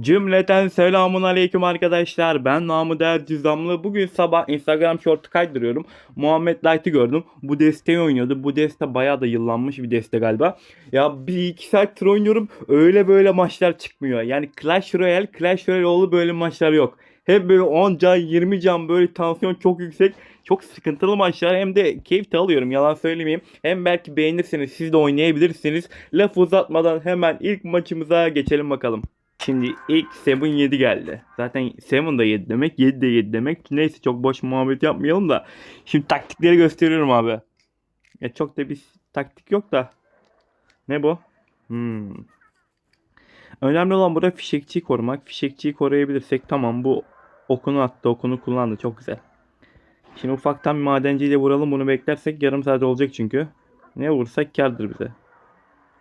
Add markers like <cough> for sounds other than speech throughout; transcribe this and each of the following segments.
Cümleten selamun aleyküm arkadaşlar. Ben Namı Değer Cüzdanlı. Bugün sabah Instagram short'u kaydırıyorum. Muhammed Light'ı gördüm. Bu desteği oynuyordu. Bu deste bayağı da yıllanmış bir deste galiba. Ya bir iki saattir oynuyorum. Öyle böyle maçlar çıkmıyor. Yani Clash Royale, Clash Royale oğlu böyle maçlar yok. Hep böyle 10 can 20 can böyle tansiyon çok yüksek. Çok sıkıntılı maçlar hem de keyif de alıyorum yalan söylemeyeyim. Hem belki beğenirseniz siz de oynayabilirsiniz. Laf uzatmadan hemen ilk maçımıza geçelim bakalım. Şimdi ilk Seven 7 geldi. Zaten Seven da 7 demek, 7 de 7 demek. Neyse çok boş muhabbet yapmayalım da. Şimdi taktikleri gösteriyorum abi. Ya çok da bir taktik yok da. Ne bu? Hmm. Önemli olan burada fişekçiyi korumak. Fişekçiyi koruyabilirsek tamam bu okunu attı, okunu kullandı. Çok güzel. Şimdi ufaktan bir madenciyle vuralım. Bunu beklersek yarım saat olacak çünkü. Ne vursak kardır bize.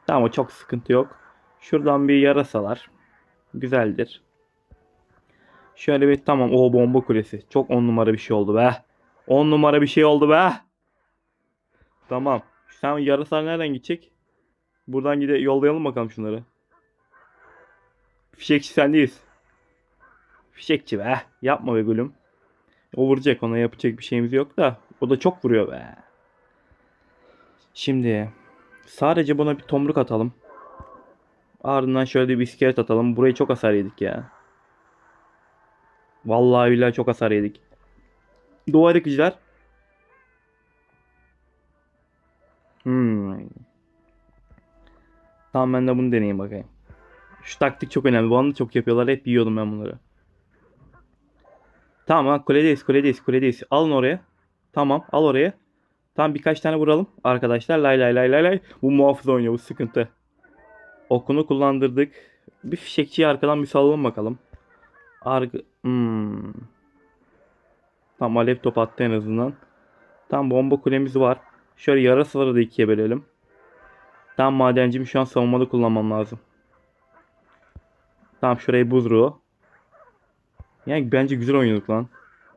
Tamam o çok sıkıntı yok. Şuradan bir yarasalar. Güzeldir. Şöyle bir tamam o bomba kulesi. Çok on numara bir şey oldu be. On numara bir şey oldu be. Tamam. Sen yarasalar nereden gidecek? Buradan gide yollayalım bakalım şunları. Fişekçi sendeyiz. Fişekçi be. Yapma be gülüm. O vuracak ona yapacak bir şeyimiz yok da. O da çok vuruyor be. Şimdi sadece buna bir tomruk atalım. Ardından şöyle bir iskelet atalım. Burayı çok hasar yedik ya. Vallahi billahi çok hasar yedik. Duvar yıkıcılar. Hmm. Tamam ben de bunu deneyeyim bakayım. Şu taktik çok önemli. Bu anda çok yapıyorlar. Hep yiyordum ben bunları. Tamam kuledeyiz kuledeyiz kuledeyiz. Alın oraya. Tamam al oraya. Tamam birkaç tane vuralım arkadaşlar. Lay lay lay lay lay. Bu muhafız oynuyor bu sıkıntı. Okunu kullandırdık. Bir fişekçiyi arkadan bir salalım bakalım. Arg hmm. Tam alev top attı en azından. Tam bomba kulemiz var. Şöyle yarasaları da ikiye bölelim. Tam madencimi şu an savunmalı kullanmam lazım. Tamam şurayı buzruğu. Yani bence güzel oynadık lan.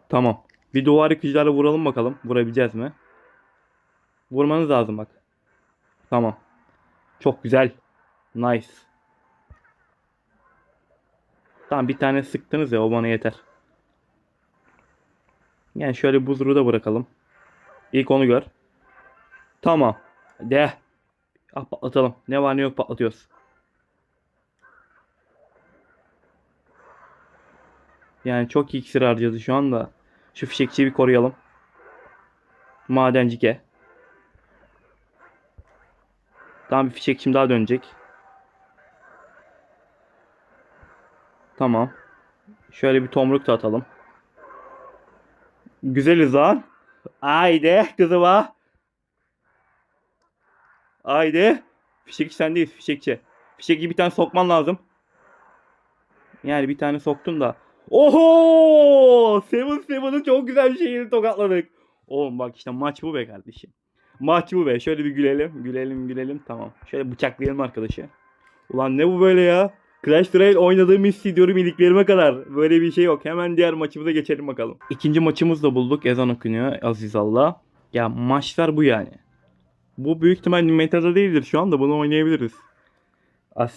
Tamam. Bir duvar yıkıcılarla vuralım bakalım. Vurabileceğiz mi? Vurmanız lazım bak. Tamam. Çok güzel. Nice. Tamam bir tane sıktınız ya o bana yeter. Yani şöyle buzluğu da bırakalım. İlk onu gör. Tamam. De. Ah, patlatalım. Ne var ne yok patlatıyoruz. Yani çok iyi iksir harcadı şu anda. Şu fişekçiyi bir koruyalım. Madencike. Tamam bir fişekçim daha dönecek. Tamam. Şöyle bir tomruk da atalım. Güzeliz lan. Haydi kızıma. Haydi. Fişekçi sendeyiz fişekçi. Fişekçi bir tane sokman lazım. Yani bir tane soktun da. Oho! Seven Seven'ın çok güzel bir şeyini tokatladık. Oğlum bak işte maç bu be kardeşim. Maç bu be. Şöyle bir gülelim. Gülelim gülelim. Tamam. Şöyle bıçaklayalım arkadaşı. Ulan ne bu böyle ya? Clash Royale oynadığımı hissediyorum iliklerime kadar. Böyle bir şey yok. Hemen diğer maçımıza geçelim bakalım. İkinci maçımızı da bulduk. Ezan okunuyor. Aziz Allah. Ya maçlar bu yani. Bu büyük ihtimal metada değildir şu anda. Bunu oynayabiliriz. As.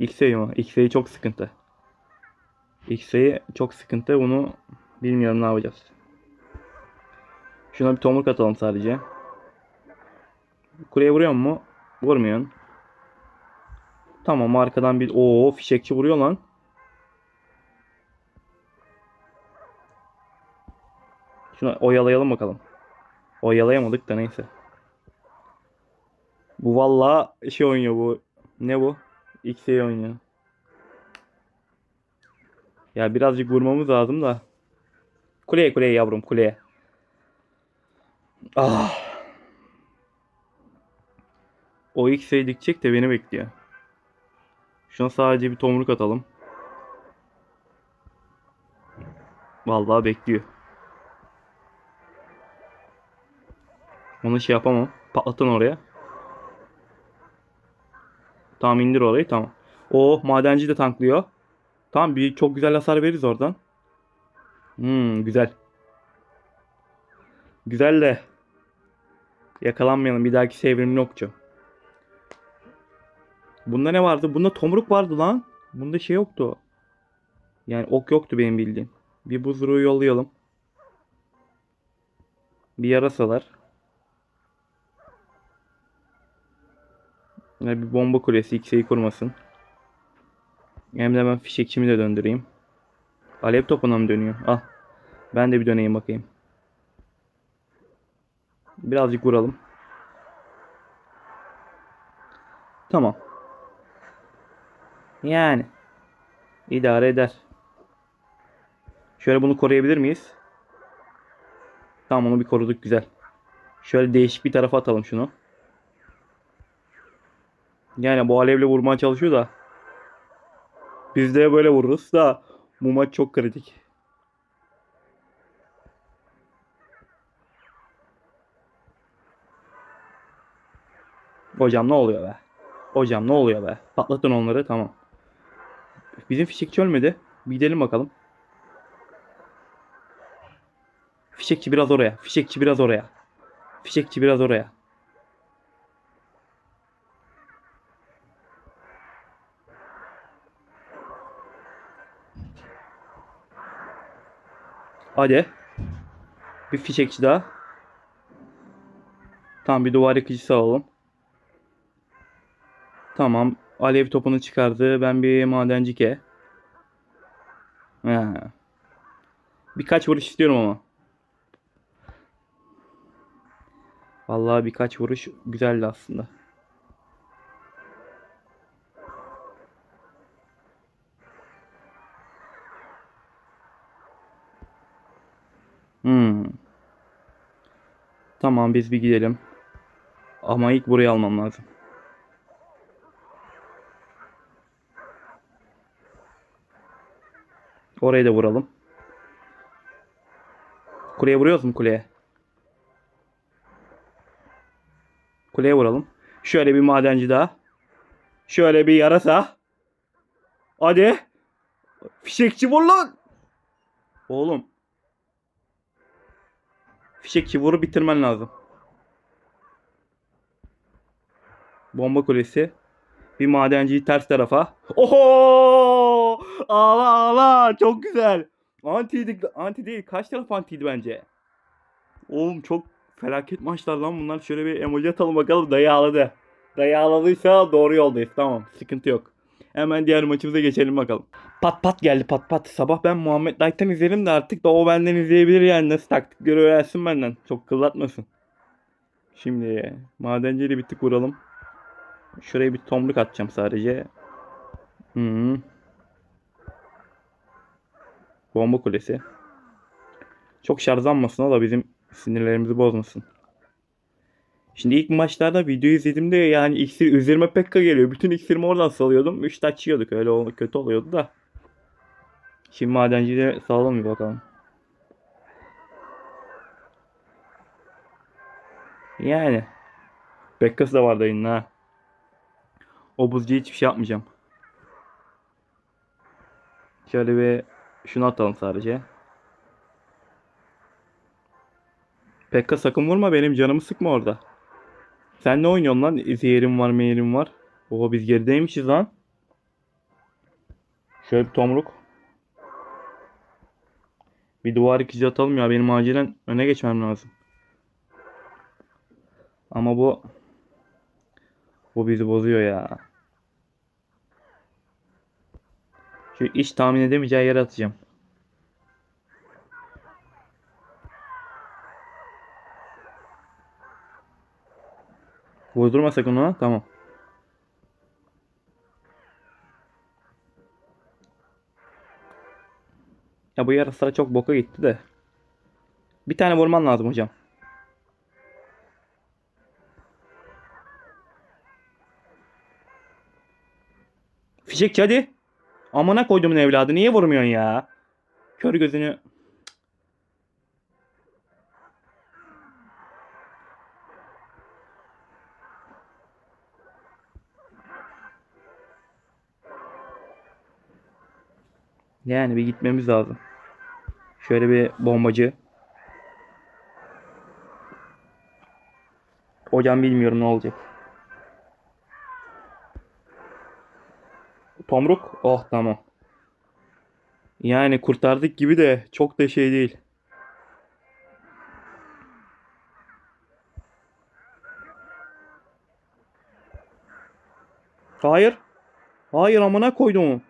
X'e mi? X'e çok sıkıntı. X'e çok sıkıntı. Bunu bilmiyorum ne yapacağız. Şuna bir tomruk atalım sadece. Kuleye vuruyor mu? Vurmuyorsun. Tamam arkadan bir o fişekçi vuruyor lan. Şunu oyalayalım bakalım. Oyalayamadık da neyse. Bu valla şey oynuyor bu. Ne bu? X'e oynuyor. Ya birazcık vurmamız lazım da. Kuleye kuleye yavrum kuleye. Ah. O X'e dikecek de beni bekliyor. Şuna sadece bir tomruk atalım. Vallahi bekliyor. Onu şey yapamam. Patlatın oraya. Tamam indir orayı tamam. O madenci de tanklıyor. Tamam bir çok güzel hasar veririz oradan. Hmm güzel. Güzel de yakalanmayalım. Bir dahaki sevrimli okçu. Bunda ne vardı? Bunda tomruk vardı lan. Bunda şey yoktu. Yani ok yoktu benim bildiğim. Bir buzruğu yollayalım. Bir yarasalar. Ve bir bomba kulesi X'eyi kurmasın. Hem de ben fişekçimi de döndüreyim. Alev topuna mı dönüyor? Ah. Ben de bir döneyim bakayım. Birazcık vuralım. Tamam. Yani. idare eder. Şöyle bunu koruyabilir miyiz? Tamam onu bir koruduk güzel. Şöyle değişik bir tarafa atalım şunu. Yani bu alevle vurmaya çalışıyor da. Biz de böyle vururuz da bu maç çok kritik. Hocam ne oluyor be? Hocam ne oluyor be? Patlatın onları tamam. Bizim fişekçi ölmedi. Bir gidelim bakalım. Fişekçi biraz oraya. Fişekçi biraz oraya. Fişekçi biraz oraya. Hadi. Bir fişekçi daha. Tamam bir duvar yıkıcısı alalım. Tamam. Alev topunu çıkardı. Ben bir madencike. Ha. Birkaç vuruş istiyorum ama. Vallahi birkaç vuruş güzeldi aslında. Hmm. Tamam biz bir gidelim. Ama ilk burayı almam lazım. Orayı da vuralım. Kuleye vuruyoruz mu kuleye? Kuleye vuralım. Şöyle bir madenci daha. Şöyle bir yarasa. Hadi. Fişekçi vur lan. Oğlum. Fişekçi vuru bitirmen lazım. Bomba kulesi. Bir madenciyi ters tarafa. Oho! Ağla ağla. Çok güzel. Antiydik. Anti değil. Kaç taraf antiydi bence? Oğlum çok felaket maçlar lan bunlar. Şöyle bir emoji atalım bakalım. Dayı ağladı. Dayı ağladıysa doğru yoldayız. Tamam. Sıkıntı yok. Hemen diğer maçımıza geçelim bakalım. Pat pat geldi pat pat. Sabah ben Muhammed Light'tan izlerim de artık da o benden izleyebilir yani. Nasıl taktikleri öğrensin benden. Çok kıllatmasın. Şimdi madenciyle bir tık vuralım. Şuraya bir tomruk atacağım sadece. Hı. Bomba kulesi. Çok şarjlanmasın o da bizim sinirlerimizi bozmasın. Şimdi ilk maçlarda video izlediğimde yani iksir üzerime pekka geliyor. Bütün iksirimi oradan salıyordum. 3 taç. Öyle ol- kötü oluyordu da. Şimdi madenciyi de salalım bir bakalım. Yani. Pekkası da var dayının ha. O buzcuya hiçbir şey yapmayacağım. Şöyle bir şunu atalım sadece. Pekka sakın vurma benim canımı sıkma orada. Sen ne oynuyorsun lan? Zehirim var, mehirim var. Oha biz gerideymişiz lan. Şöyle bir tomruk. Bir duvar ikici atalım ya. Benim acilen öne geçmem lazım. Ama bu bu bizi bozuyor ya. Şu iş tahmin edemeyeceği yere atacağım. Vurdurma sakın ona. Tamam. Ya bu yarasa çok boka gitti de. Bir tane vurman lazım hocam. Fişekçi hadi. Amına koyduğumun evladı niye vurmuyorsun ya? Kör gözünü. Yani bir gitmemiz lazım. Şöyle bir bombacı. Hocam bilmiyorum ne olacak. Tomruk. Oh tamam. Yani kurtardık gibi de çok da şey değil. Hayır. Hayır amına koydum.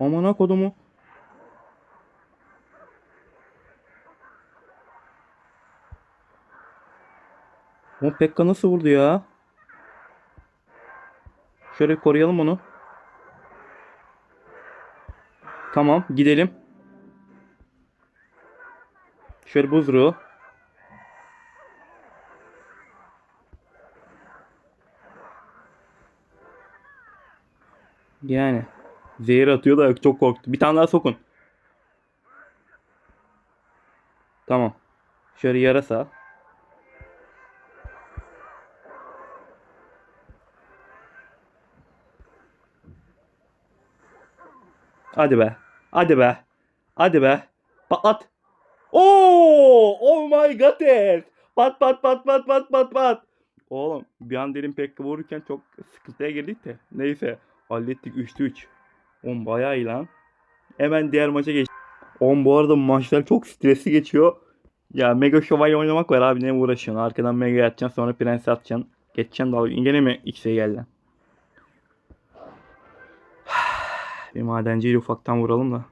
Amına kodumu. O Pekka nasıl vurdu ya? Şöyle koruyalım onu. Tamam gidelim. Şöyle buzruğu. Yani. Zehir atıyor da çok korktu. Bir tane daha sokun. Tamam. Şöyle yarasa. Hadi be. Hadi be. Hadi be. Patlat. Oo! Oh my god. it. Pat pat pat pat pat pat pat. Oğlum bir an derin pek vururken çok sıkıntıya girdik de. Neyse. Hallettik 3'te 3. Oğlum bayağı iyi lan. Hemen diğer maça geç. Oğlum bu arada maçlar çok stresli geçiyor. Ya Mega Şövalye oynamak var abi ne uğraşıyorsun? Arkadan Mega atacaksın sonra Prens atacaksın. Geçeceksin dalga. Gene mi X'e geldi? Bir madenciyle ufaktan vuralım da.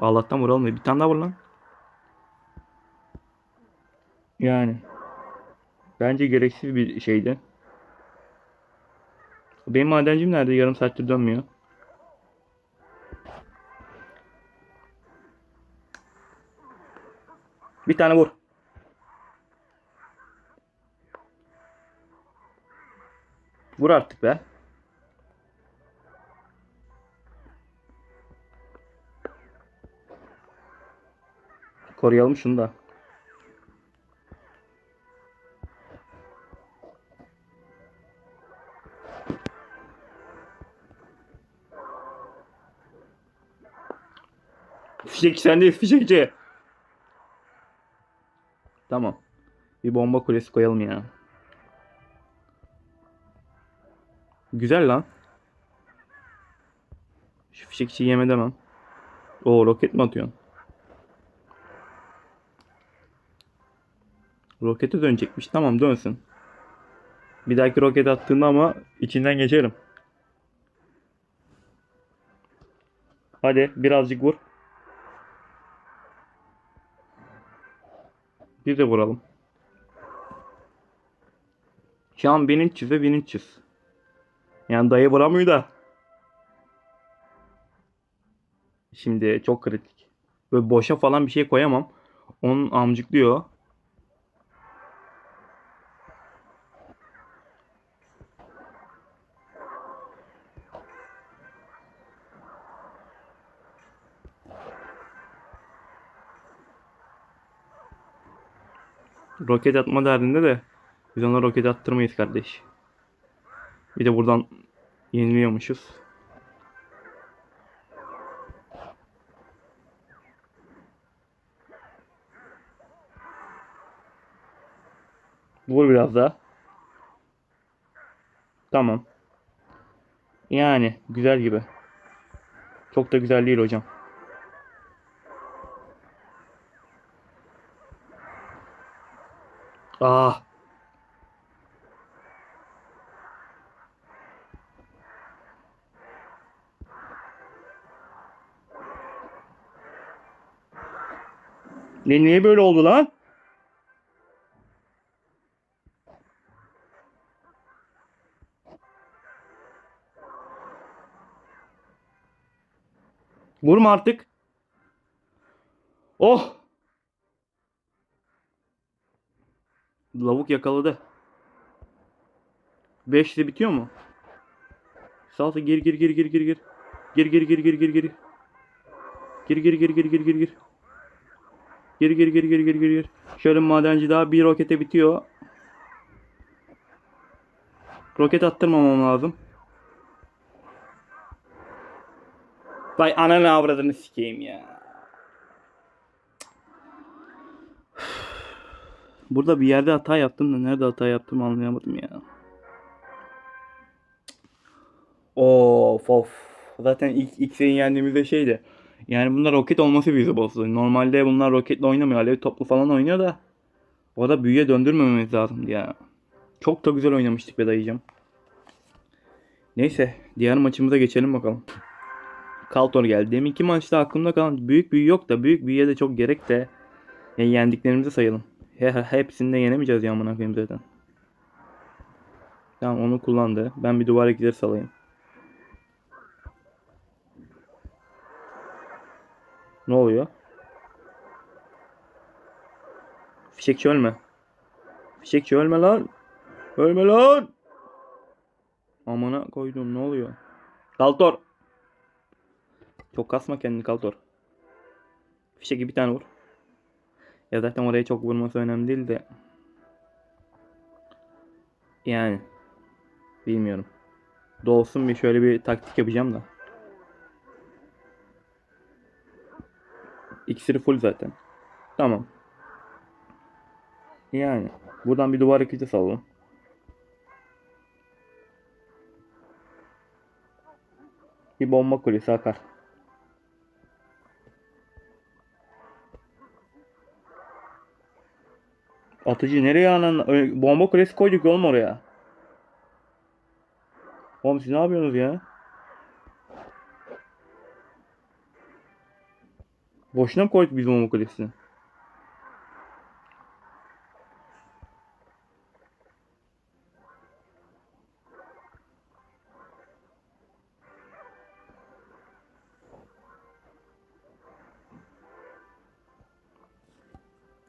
Allah'tan vuralım da. Bir tane daha vur lan. Yani. Bence gereksiz bir şeydi. Benim madencim nerede? Yarım saattir dönmüyor. Bir tane vur. Vur artık be. Koruyalım şunu da. Fişek sendeyiz fişekçi. Tamam. Bir bomba kulesi koyalım ya. Güzel lan. Şu fişekçiyi yeme demem. Oo roket mi atıyorsun? Rokete dönecekmiş. Tamam dönsün. Bir dahaki roket attığında ama içinden geçerim. Hadi birazcık vur. Bir de vuralım. Şu an 1300 ve 1300. Yani dayı vuramıyor da. Şimdi çok kritik. Böyle boşa falan bir şey koyamam. Onun amcıklıyor. Roket atma derdinde de biz ona roket attırmayız kardeş. Bir de buradan yeniliyormuşuz. Vur biraz daha. Tamam. Yani güzel gibi. Çok da güzel değil hocam. Ah. Ne niye böyle oldu lan? Vurma artık. Oh. Lavuk yakaladı. 5'te bitiyor mu? Salsa gir gir gir gir gir gir. Gir gir gir gir gir gir. Gir gir gir gir gir gir gir. Gir gir gir gir gir gir gir. Şöyle madenci daha bir rokete bitiyor. Roket attırmamam lazım. Vay ananı avradını sikeyim ya. Burada bir yerde hata yaptım da nerede hata yaptım anlayamadım ya. Of of. Zaten ilk X'e'yi yendiğimizde şeydi. Yani bunlar roket olması bizi bozdu. Normalde bunlar roketle oynamıyor. Alev toplu falan oynuyor da. O da büyüye döndürmememiz lazımdı ya. Çok da güzel oynamıştık be dayıcım. Neyse diğer maçımıza geçelim bakalım. Kaltor geldi. Deminki maçta aklımda kalan büyük büyü yok da büyük büyüye de çok gerek de yani yendiklerimizi sayalım. He, he- hepsini de yenemeyeceğiz ya amına koyayım zaten. Tamam onu kullandı. Ben bir duvar ekleri salayım. Ne oluyor? Fişekçi ölme. Fişekçi ölme lan. Ölme lan. Amına koydum ne oluyor? Kaltor. Çok kasma kendini Kaltor. Fişeki bir tane vur. Ya zaten oraya çok vurması önemli değil de. Yani. Bilmiyorum. Dolsun bir şöyle bir taktik yapacağım da. İksiri full zaten. Tamam. Yani. Buradan bir duvar hareketi salalım. Bir bomba kulesi akar. Atıcı nereye anan? Bomba kulesi koyduk oğlum oraya. Oğlum siz ne yapıyorsunuz ya? Boşuna mı koyduk biz bomba kulesini?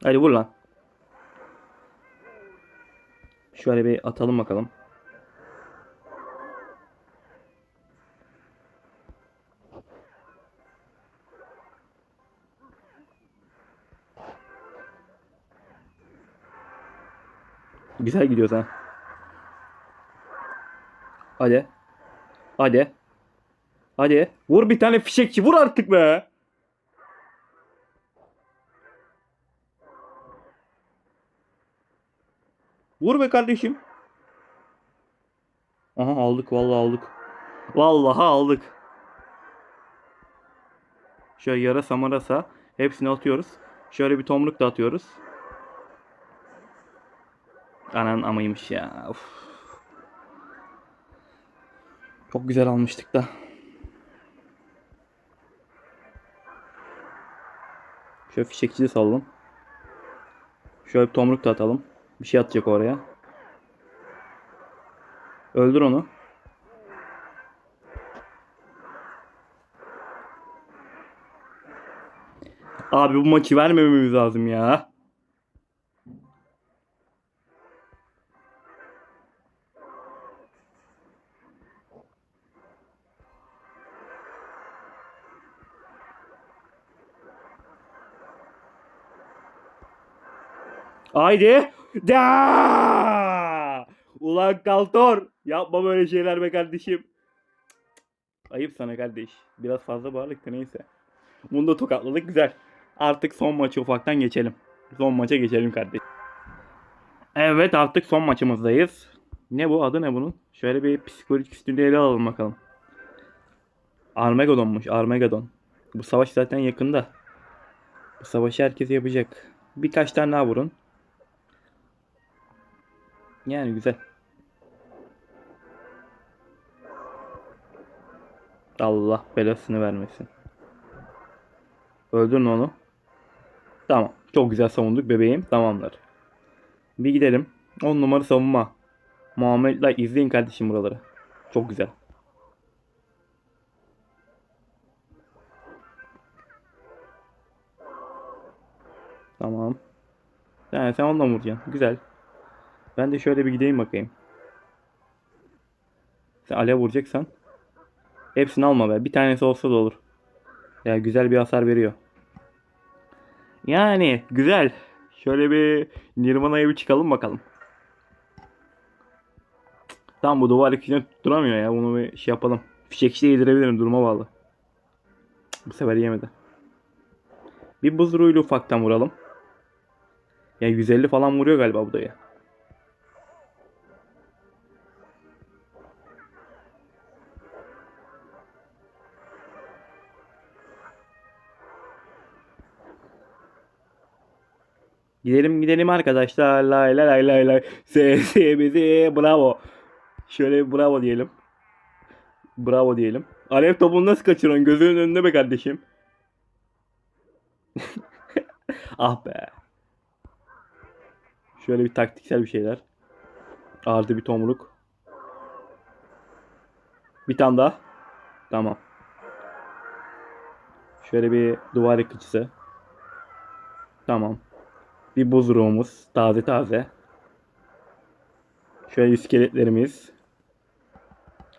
Hadi vur lan. Şöyle bir atalım bakalım. Güzel gidiyoruz ha. Hadi. Hadi. Hadi. Vur bir tane fişekçi. Vur artık be. Vur be kardeşim. Aha aldık vallahi aldık. Vallahi aldık. Şöyle yarasa marasa hepsini atıyoruz. Şöyle bir tomruk da atıyoruz. Anan amaymış ya. Uf. Çok güzel almıştık da. Şöyle fişekçiyi sallalım. Şöyle bir tomruk da atalım. Bir şey atacak oraya. Öldür onu. Abi bu maçı vermememiz lazım ya. Haydi. Da! Ulan Kaltor. Yapma böyle şeyler be kardeşim. Ayıp sana kardeş. Biraz fazla bağırlık da neyse. Bunu da tokatladık güzel. Artık son maçı ufaktan geçelim. Son maça geçelim kardeş. Evet artık son maçımızdayız. Ne bu? Adı ne bunun? Şöyle bir psikolojik üstünlüğü ele alalım bakalım. Armageddon'muş. Armageddon. Bu savaş zaten yakında. Bu savaşı herkes yapacak. Birkaç tane daha vurun. Yani güzel. Allah belasını vermesin. Öldürün onu. Tamam. Çok güzel savunduk bebeğim. Tamamdır. Bir gidelim. 10 numara savunma. Muhammed Like izleyin kardeşim buraları. Çok güzel. Tamam. Yani sen onunla vuracaksın? Güzel. Ben de şöyle bir gideyim bakayım. Sen alev vuracaksan. Hepsini alma be. Bir tanesi olsa da olur. Ya güzel bir hasar veriyor. Yani güzel. Şöyle bir Nirvana'ya bir çıkalım bakalım. Tam bu duvar ikisini tutturamıyor ya. Bunu bir şey yapalım. Fişekçi yedirebilirim. Duruma bağlı. Bu sefer yemedi. Bir buz ruhuyla ufaktan vuralım. Ya 150 falan vuruyor galiba bu da. Gidelim gidelim arkadaşlar. Lay lay lay lay lay. Sesimizi bravo. Şöyle bravo diyelim. Bravo diyelim. Alev topunu nasıl kaçırıyorsun? Gözünün önünde be kardeşim. <laughs> ah be. Şöyle bir taktiksel bir şeyler. Artı bir tomruk. Bir tane daha. Tamam. Şöyle bir duvar yıkıcısı. Tamam. Bir buzruğumuz. Taze taze. Şöyle iskeletlerimiz.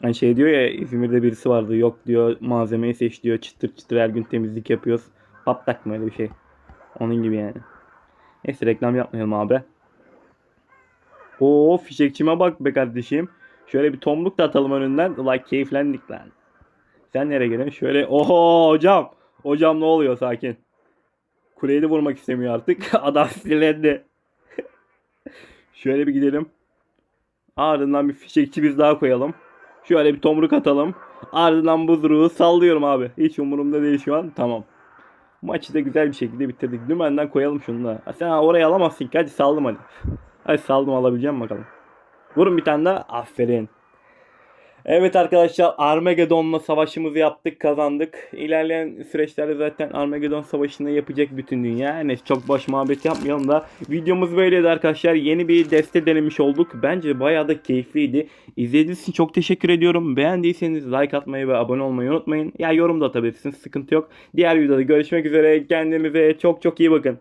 Hani şey diyor ya İzmir'de birisi vardı. Yok diyor malzemeyi seç diyor. Çıtır çıtır her gün temizlik yapıyoruz. Patlak mı öyle bir şey. Onun gibi yani. Neyse reklam yapmayalım abi. Oo fişekçime bak be kardeşim. Şöyle bir tomruk da atalım önünden. Ulan keyiflendik lan. Sen nereye geliyorsun? Şöyle oho hocam. Hocam ne oluyor sakin. Kuleyi de vurmak istemiyor artık. <laughs> Adam sinirlendi. Şöyle bir gidelim. Ardından bir fişekçi biz daha koyalım. Şöyle bir tomruk atalım. Ardından buzruğu sallıyorum abi. Hiç umurumda değil şu an. Tamam. Maçı da güzel bir şekilde bitirdik. Dümenden koyalım şunu da. Sen oraya alamazsın ki. Hadi saldım hadi. Hadi saldım alabileceğim bakalım. Vurun bir tane daha. Aferin. Evet arkadaşlar Armageddon'la savaşımızı yaptık kazandık. İlerleyen süreçlerde zaten Armageddon savaşını yapacak bütün dünya. Neyse çok boş muhabbet yapmayalım da. Videomuz böyleydi arkadaşlar. Yeni bir deste denemiş olduk. Bence bayağı da keyifliydi. İzlediğiniz için çok teşekkür ediyorum. Beğendiyseniz like atmayı ve abone olmayı unutmayın. Ya yorum da atabilirsiniz sıkıntı yok. Diğer videoda görüşmek üzere. Kendinize çok çok iyi bakın.